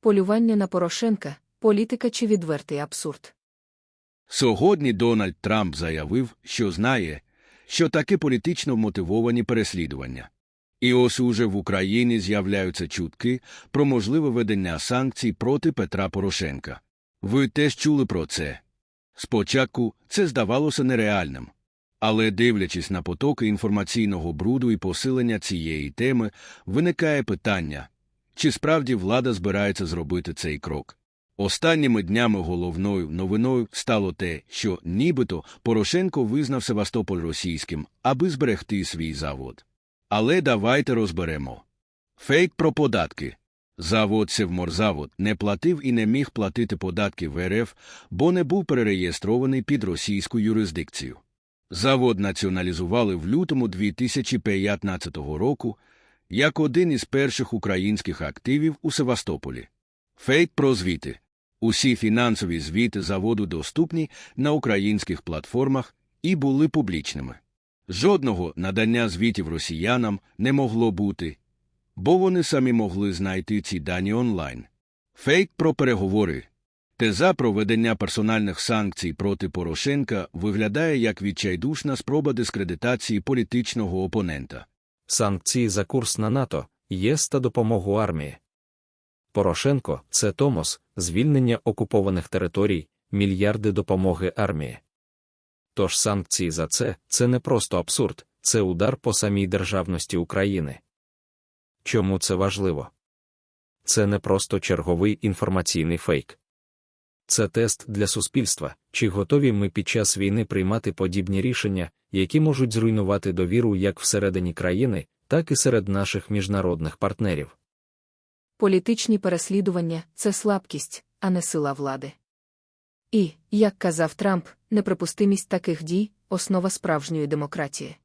полювання на Порошенка, політика чи відвертий абсурд. Сьогодні Дональд Трамп заявив, що знає, що таке політично мотивовані переслідування. І ось уже в Україні з'являються чутки про можливе ведення санкцій проти Петра Порошенка. Ви теж чули про це. Спочатку це здавалося нереальним. Але дивлячись на потоки інформаційного бруду і посилення цієї теми, виникає питання, чи справді влада збирається зробити цей крок. Останніми днями головною новиною стало те, що нібито Порошенко визнав Севастополь російським, аби зберегти свій завод. Але давайте розберемо. Фейк про податки. Завод Севморзавод не платив і не міг платити податки в РФ, бо не був перереєстрований під російську юрисдикцію. Завод націоналізували в лютому 2015 року як один із перших українських активів у Севастополі. Фейк про звіти. Усі фінансові звіти заводу доступні на українських платформах і були публічними. Жодного надання звітів росіянам не могло бути, бо вони самі могли знайти ці дані онлайн. Фейк про переговори. Теза проведення персональних санкцій проти Порошенка виглядає як відчайдушна спроба дискредитації політичного опонента. Санкції за курс на НАТО, ЄС та допомогу армії. Порошенко це Томос, звільнення окупованих територій, мільярди допомоги армії. Тож санкції за це це не просто абсурд, це удар по самій державності України. Чому це важливо? Це не просто черговий інформаційний фейк. Це тест для суспільства, чи готові ми під час війни приймати подібні рішення, які можуть зруйнувати довіру як всередині країни, так і серед наших міжнародних партнерів. Політичні переслідування це слабкість, а не сила влади. І, як казав Трамп, неприпустимість таких дій основа справжньої демократії.